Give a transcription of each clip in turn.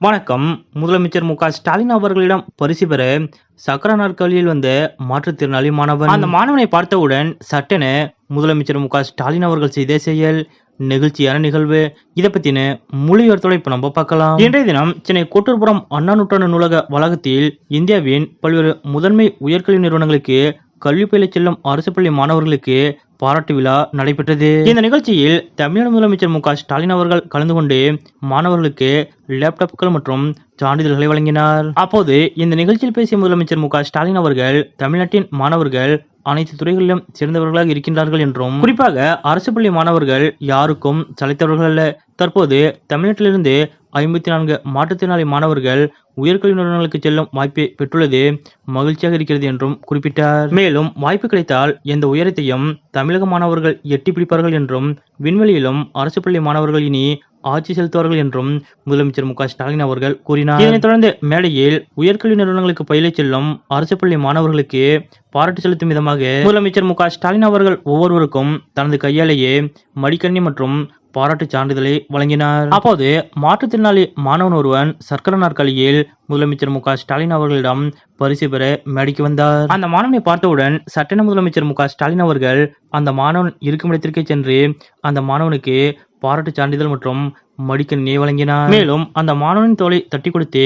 வணக்கம். முதலமைச்சர் மு க ஸ்டாலின் அவர்களிடம் பரிசு பெற சக்கர நாற்காலியில் வந்த மாற்றுத்திறனாளி மாணவன். அந்த மாணவனை பார்த்தவுடன் சட்டென முதலமைச்சர் மு க ஸ்டாலின் அவர்கள் செய்த செயல் நெகிழ்ச்சியான நிகழ்வு. இதை பத்தின முழு விவரத்தோட இப்ப நம்ம பார்க்கலாம். இன்றைய தினம் சென்னை கோட்டூர்புரம் அண்ணா நூற்றாண்டு நூலக வளாகத்தில் இந்தியாவின் பல்வேறு முதன்மை உயர்கல்வி நிறுவனங்களுக்கு கல்வி பயில செல்லும் அரசு பள்ளி மாணவர்களுக்கு பாராட்டு விழா நடைபெற்றது. இந்த நிகழ்ச்சியில் தமிழக முதலமைச்சர் மு ஸ்டாலின் அவர்கள் கலந்து கொண்டு மாணவர்களுக்கு லேப்டாப்கள் மற்றும் சான்றிதழ்களை வழங்கினார். அப்போது இந்த நிகழ்ச்சியில் பேசிய முதலமைச்சர் மு ஸ்டாலின் அவர்கள் தமிழ்நாட்டின் மாணவர்கள் அனைத்து துறைகளிலும் சிறந்தவர்களாக இருக்கின்றார்கள் என்றும் குறிப்பாக அரசு பள்ளி மாணவர்கள் யாருக்கும் சளைத்தவர்கள் அல்ல. தற்போது தமிழ்நாட்டிலிருந்து ஐம்பத்தி நான்கு மாற்றுத்திறனாளி மாணவர்கள் உயர்கல்வி நிறுவனங்களுக்கு செல்லும் வாய்ப்பை பெற்றுள்ளது. மகிழ்ச்சியாக இருக்கிறது என்றும் குறிப்பிட்டார். மேலும் வாய்ப்பு கிடைத்தால் எந்த உயரத்தையும் தமிழக மாணவர்கள் எட்டி பிடிப்பார்கள் என்றும் விண்வெளியிலும் அரசு பள்ளி மாணவர்கள் இனி ஆட்சி செலுத்துவார்கள் என்றும் முதலமைச்சர் மு ஸ்டாலின் அவர்கள் கூறினார். இதனைத் தொடர்ந்து மேடையில் உயர்கல்வி நிறுவனங்களுக்கு பயிலச் செல்லும் அரசு பள்ளி மாணவர்களுக்கு பாராட்டு செலுத்தும் விதமாக முதலமைச்சர் மு ஸ்டாலின் அவர்கள் ஒவ்வொருவருக்கும் தனது கையாலேயே மடிக்கண்ணி மற்றும் பாராட்டு சான்றிதழை வழங்கினார். அப்போது மாற்றுத்திறனாளி மாணவன் ஒருவன் சர்க்கர நாற்காலியில் முதலமைச்சர் மு ஸ்டாலின் அவர்களிடம் பரிசு பெற மேடைக்கு வந்தார். அந்த மாணவனை பார்த்தவுடன் சட்டென முதலமைச்சர் மு ஸ்டாலின் அவர்கள் அந்த மாணவன் இருக்கும் இடத்திற்கே சென்று அந்த மாணவனுக்கு பாராட்டு சான்றிதழ் மற்றும் மடிக்கணியை வழங்கினார் மேலும் அந்த மாணவனின் தோலை தட்டி கொடுத்து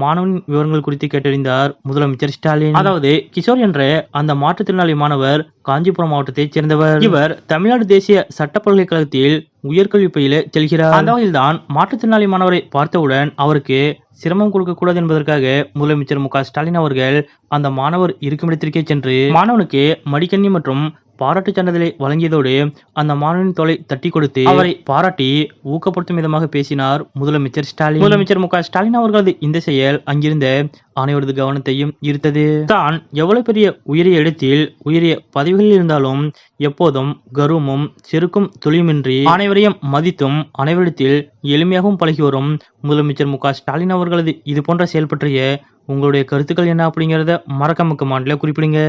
மாணவனின் விவரங்கள் குறித்து கேட்டறிந்தார் முதலமைச்சர் ஸ்டாலின். அதாவது கிஷோர் என்ற அந்த மாற்றுத்திறனாளி மாணவர் காஞ்சிபுரம் மாவட்டத்தைச் சேர்ந்தவர். இவர் தமிழ்நாடு தேசிய சட்ட பல்கலைக்கழகத்தில் உயர்கல்வி பயில செல்கிறார். அந்த வகையில்தான் மாற்றுத்திறனாளி மாணவரை பார்த்தவுடன் அவருக்கு சிரமம் கொடுக்க கூடாது என்பதற்காக முதலமைச்சர் மு க ஸ்டாலின் அவர்கள் அந்த மாணவர் இருக்கும் இடத்திற்கே சென்று மாணவனுக்கு மடிக்கண்ணி மற்றும் பாராட்டு சான்றிதழை வழங்கியதோடு அந்த மாணவனின் தோலை தட்டி கொடுத்து அவரை பாராட்டி ஊக்கப்படுத்தும் விதமாக பேசினார் முதலமைச்சர் ஸ்டாலின். முதலமைச்சர் மு ஸ்டாலின் அவர்களது இந்த செயல் அங்கிருந்த அனைவரது கவனத்தையும் ஈர்த்தது. தான் எவ்வளவு பெரிய உயரிய இடத்தில் உயரிய பதவிகளில் இருந்தாலும் எப்போதும் கர்வமும் செருக்கும் துளியுமின்றி அனைவரையும் மதித்தும் அனைவரிடத்தில் எளிமையாகவும் பழகி வரும் முதலமைச்சர் மு ஸ்டாலின் அவர்களது இது போன்ற செயல் பற்றிய உங்களுடைய கருத்துக்கள் என்ன அப்படிங்கறத மறக்காம கமெண்ட்ல குறிப்பிடுங்க.